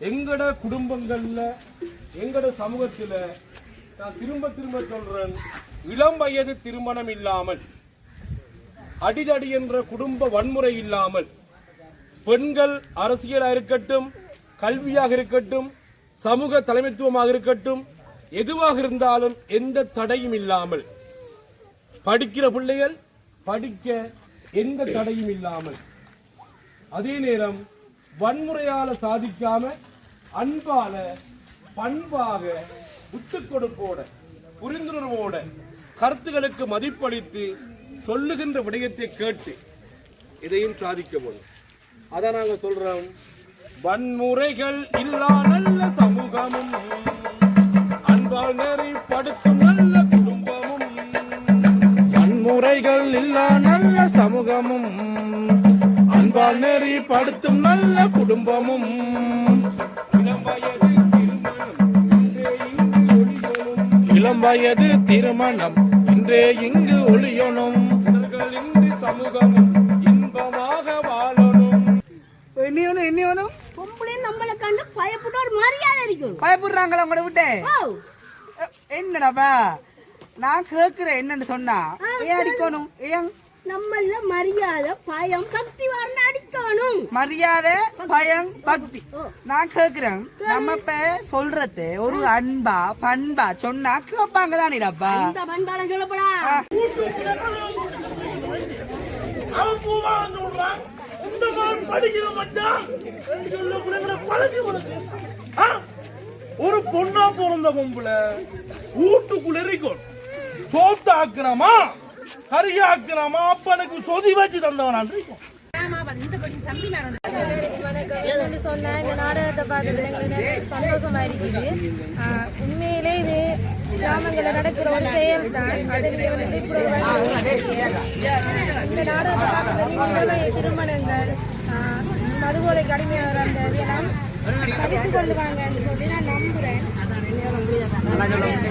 எங்கட குடும்பங்கள்ல எங்கட சமூகத்துல நான் திரும்ப திரும்ப சொல்றேன் இளம் வயது திருமணம் இல்லாமல் அடிதடி என்ற குடும்ப வன்முறை இல்லாமல் பெண்கள் அரசியலாக இருக்கட்டும் கல்வியாக இருக்கட்டும் சமூக தலைமைத்துவமாக இருக்கட்டும் எதுவாக இருந்தாலும் எந்த தடையும் இல்லாமல் படிக்கிற பிள்ளைகள் படிக்க எந்த தடையும் இல்லாமல் அதே நேரம் வன்முறையால சாதிக்காம அன்பால பண்பாக விட்டு கொடுப்போட புரிந்துணர்வோட கருத்துகளுக்கு மதிப்பளித்து சொல்லுகின்ற விடயத்தை கேட்டு இதையும் சாதிக்க முடியும் அதை நாங்கள் சொல்றோம். வன்முறைகள் இல்லா நல்ல சமூகமும் அன்பால் நெறிப்படுத்தும் நல்ல குடும்பமும். வன்முறைகள் இல்லா நல்ல சமூகமும் அன்பால் நெறிப்படுத்தும் நல்ல குடும்பமும். இளம் வயது திருமணம் இன்றே இங்கு ஒளியணும் என்ன வேணும் பொம்பளைன்னு நம்மளை கண்டு பயப்பட்டு ஒரு மரியாதை இருக்கும் பயப்படுறாங்களா உங்களோட விட்டு? என்னடாப்பா? நான் கேக்குறேன் என்னன்னு சொன்னா. ஏன் அடிக்கணும்? ஏன்? நம்மள மரியாதை பயம் பக்தி வரணும் அடிக்கணும். மரியாதை பயம் பக்தி. நான் கேக்குறேன். நம்ம இப்ப சொல்றது ஒரு அன்பா பண்பா சொன்னா கேட்பாங்க தானேடாப்பா இந்த பண்பாளம் சொல்லப்படா. அவன் பூவான்னு சொல்றான் இந்த மாதிரி படிக்கிற மச்சான் சொல்ல கூட பழகி உனக்கு? ஒரு பொண்ணா பிறந்த பொம்பளை வீட்டுக்குள்ள இருக்கும் சோத்து ஆக்கணுமா கறி ஆக்கணுமா அப்பனுக்கு சொதி வச்சு தந்தவனான் இருக்கும் இந்த நாடகத்தை பார்த்ததுல எங்களுக்கு நிறைய சந்தோஷமா இருக்குது ஆஹ் உண்மையிலே இது கிராமங்கள்ல நடக்கிற ஒரு செயல் தான் இந்த நாடகத்தை பார்த்ததுல இளமைய திருமணங்கள் ஆஹ் கடுமையாக அந்த இதெல்லாம் தவிர்த்து கொள்ளுவாங்கன்னு சொல்லி நான் நம்புறேன். நன்றி